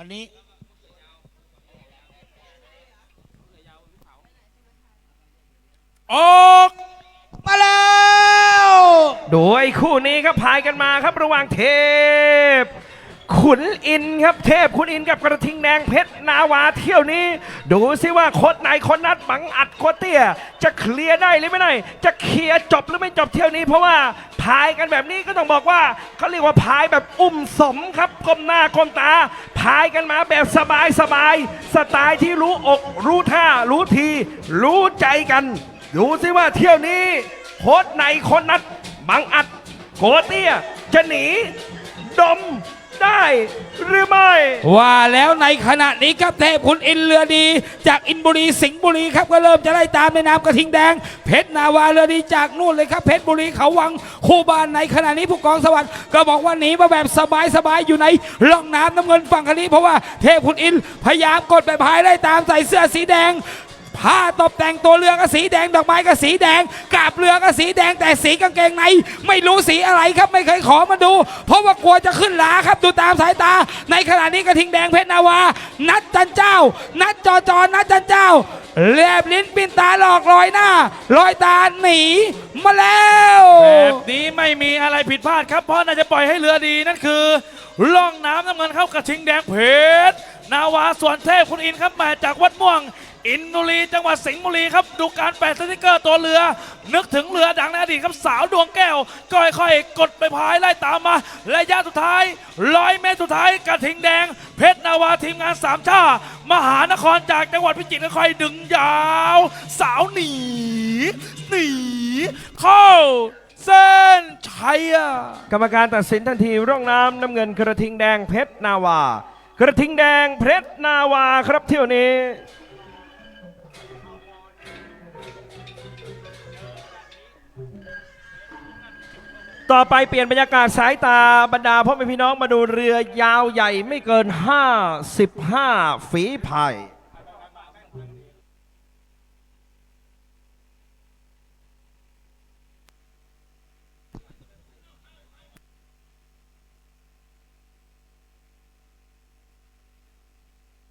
วันนี้ ออกมาแล้ว โดยคู่นี้ครับพายกันมาครับระหว่างเทพ ขุนอินครับเทพขุนอินกับกระทิงแดงเพชรนาวาเที่ยวนี้ ดูสิว่าโคดไหนคนนัดบังอัดโคเตี้ย จะเคลียร์ได้หรือไม่ได้จะเคลียร์จบหรือไม่จบเที่ยวนี้ เพราะว่าพายกันแบบนี้ก็ต้องบอกว่าเขาเรียกว่าพายแบบอุ้มสมครับก้มหน้าก้มตาพายกันมาแบบสบายสบายสไตล์ที่รู้อก รู้ท่า รู้ที รู้ใจกัน ดูสิว่าเที่ยวนี้โคดไหนคนนัดบังอัดโกเตี้ยจะหนีดม ได้หรือไม่ ว่าแล้วในขณะนี้ครับเทพคุณอินเรือดี จากอินบุรีสิงห์บุรีครับก็เริ่มจะไล่ตามในนามกระทิงแดง เพชรนาวาเรือดีจากนู่นเลยครับเพชรบุรีเขาวังคู่บ้านในขณะนี้ผู้กองสวัสดิ์ก็บอกว่าหนีมาแบบสบายๆอยู่ในร่องน้ำน้ำเงินฝั่งคันนี้เพราะว่าเทพคุณอินพยายามกดไปพายไล่ตามใส่เสื้อสีแดง ผ้าตบแต่งตัวเรือก็สีแดงดอกไม้ก็สีแดงกาบเรือก็สีแดงแต่สีกางเกงใน ไม่รู้สีอะไรครับไม่เคยขอมาดู เพราะว่ากลัวจะขึ้นหลาครับดูตามสายตา ในขณะนี้กระทิงแดงเพชรนาวา นัดจันเจ้า นัดจอจอนัดจันเจ้าแลบลิ้นปินตาหลอกลอยหน้าลอยตาหนีมาแล้วแบบนี้ไม่มีอะไรผิดพลาดครับเพราะน่าจะปล่อยให้เรือดีนั่นคือล่องน้ำน้ำเงินเข้ากระชิงแดงเพชรนาวาสวนเทพคุณอินครับมาจากวัดม่วง อินบุรีจังหวัดสิงห์บุรีครับ ดูการแปะสติกเกอร์ตัวเรือ นึกถึงเรือดังในอดีตครับสาวดวงแก้วก็ค่อยๆกดไปพายไล่ตามมาระยะสุดท้ายร้อยเมตรสุดท้ายกระทิงแดง เพชรนาวาทีมงานสามชา มหานครจากจังหวัดพิจิตรค่อยดึงยาว สาวหนีหนีเข้าเส้นชัยกรรมการตัดสินทันทีร่องน้ำน้ำเงินกระทิงแดงเพชรนาวา กระทิงแดงเพชรนาวาครับเที่ยวนี้ ต่อไปเปลี่ยนบรรยากาศสายตาบรรดาพ่อแม่พี่น้องมาดูเรือยาวใหญ่ไม่เกิน 55 ฝีพาย